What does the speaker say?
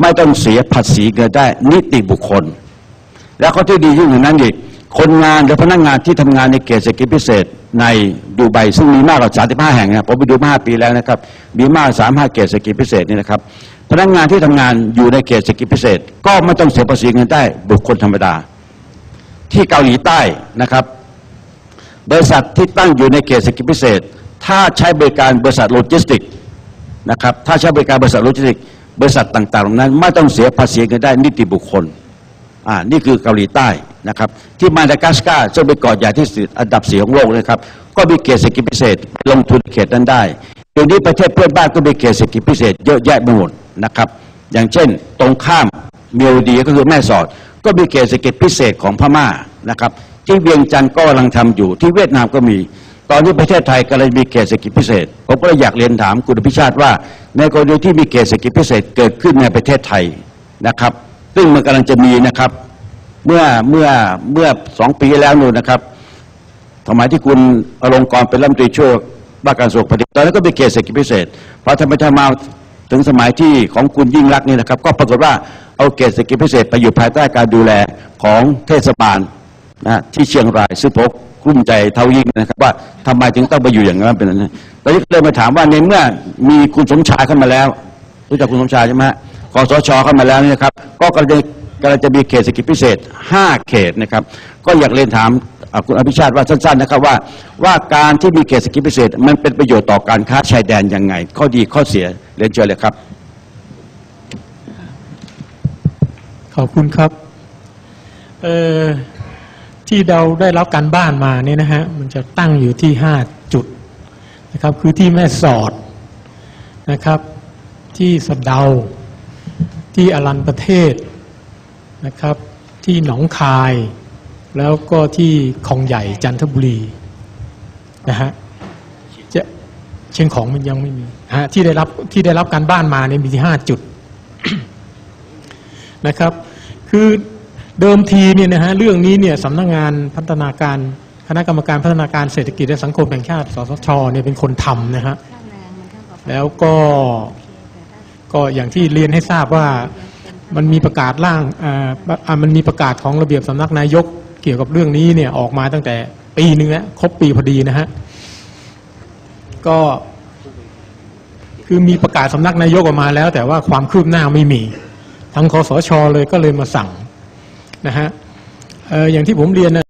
ไม่ต้องเสียภาษีเงินได้ นิติบุคคล แล้วก็ที่ดียิ่งกว่านั้นอีกคนงานหรือพนักงานที่ทำงานในเขตเศรษฐกิจพิเศษในดูไบซึ่งมีมากกว่า35 แห่งนะผมไปดูมา5ปีแล้วนะครับ มีมากกว่า35เขตเศรษฐกิจพิเศษนี่นะครับ พนักงานที่ทำงานอยู่ในเขตเศรษฐกิจพิเศษ ก็ไม่ต้องเสียภาษีเงินได้บุคคลธรรมดา ที่เกาหลีใต้นะครับ บริษัทที่ตั้งอยู่ในเขตเศรษฐกิจพิเศษ ถ้าใช้บริการบริษัทโลจิสติกส์นะครับถ้าใช้บริการบริษัทโลจิสติก บริษัทต่างๆเหล่านั้น ไม่ต้องเสียภาษีเงินได้นิติบุคคลอ่านี่คือเกาหลีใต้นะครับ ที่มาดากัสการ์ซึ่งเป็นเกาะใหญ่ที่สุดอันดับสี่ของโลกนะครับ ก็มีเขตเศรษฐกิจพิเศษ ลงทุนเขตนั้นได้เดี๋ยวนี้ประเทศเพื่อนบ้านก็มีเขตเศรษฐกิจพิเศษ เยอะแยะไปหมดนะครับ อย่างเช่น ตรงข้ามเมียวดีก็คือแม่สอด ก็มีเขตเศรษฐกิจพิเศษของพม่านะครับ ที่เวียงจันทร์ก็กำลังทำอยู่ที่เวียดนามก็มี ตอนนี้ประเทศไทยกำลังมีเขตเศรษฐกิจพิเศษ ผมก็เลยอยากเรียนถามคุณอภิชาติว่า ในกรณีที่มีเขตเศรษฐกิจพิเศษเกิดขึ้นในประเทศไทยนะครับ ซึ่งมันกำลังจะมีนะครับ เมื่อเมื่อเมื่อสองปีแล้วนู่นนะครับสมัยที่คุณอลงกรเป็นรัฐมนตรีช่วยว่าการกระทรวงพาณิชย์ตอนนั้นก็มีเขตเศรษฐกิจพิเศษพอทำไปทำมาถึงสมัยที่ของคุณยิ่งรักนี่นะครับ ก็ปรากฏว่าเอาเขตเศรษฐกิจพิเศษไปอยู่ภายใต้การดูแลของเทศบาล นะที่เชียงรายซึ่งผมกลุ้มใจเท่ายิ่งนะครับ ว่าทำไมถึงต้องไปอยู่อย่างนั้นเป็นอย่างนั้นตอนนี้ก็เลยมาถามว่าในเมื่อมีคุณสมชายเข้ามาแล้วรู้จักคุณสมชายใช่ไหมคอสชเข้ามาแล้วนี่นะครับ ก็กำลังจะกำลังจะมีเขตเศรษฐกิจพิเศษ 5 เขตนะครับ ก็อยากเรียนถามคุณอภิชาติว่าสั้นๆนะครับว่าว่าการที่มีเขตเศรษฐกิจพิเศษ มันเป็นประโยชน์ต่อการค้าชายแดนยังไง ข้อดีข้อเสียเรียนเชิญเลยครับ ขอบคุณครับเอ่อ ที่เราได้รับการบ้านมาเนี่ยนะฮะมันจะตั้งอยู่ที่ห้าจุดนะครับคือที่แม่สอดนะครับ ที่สะเดา ที่อรันประเทศนะครับ ที่หนองคาย แล้วก็ที่คลองใหญ่จันทบุรีนะฮะจะเชียงของมันยังไม่มีฮะที่ได้รับที่ได้รับการบ้านมาเนี่ยมีที่ห้าจุดนะครับ คือ เดิมทีเนี่ยนะฮะเรื่องนี้เนี่ยสำนักงานพัฒนาการคณะกรรมการพัฒนาการเศรษฐกิจและสังคมแห่งชาติ สสชเนี่ยเป็นคนทำนะฮะแล้วก็ก็อย่างที่เรียนให้ทราบว่ามันมีประกาศร่างอ่าอ่ามันมีประกาศของระเบียบสำนักนายกเกี่ยวกับเรื่องนี้เนี่ยออกมาตั้งแต่ปีหนึ่งแล้วครบปีพอดีนะฮะก็คือมีประกาศสำนักนายกออกมาแล้ว แต่ว่าความคืบหน้าไม่มีทางคอสชเลยก็เลยมาสั่ง นะฮะอย่างที่ผมเรียนนะ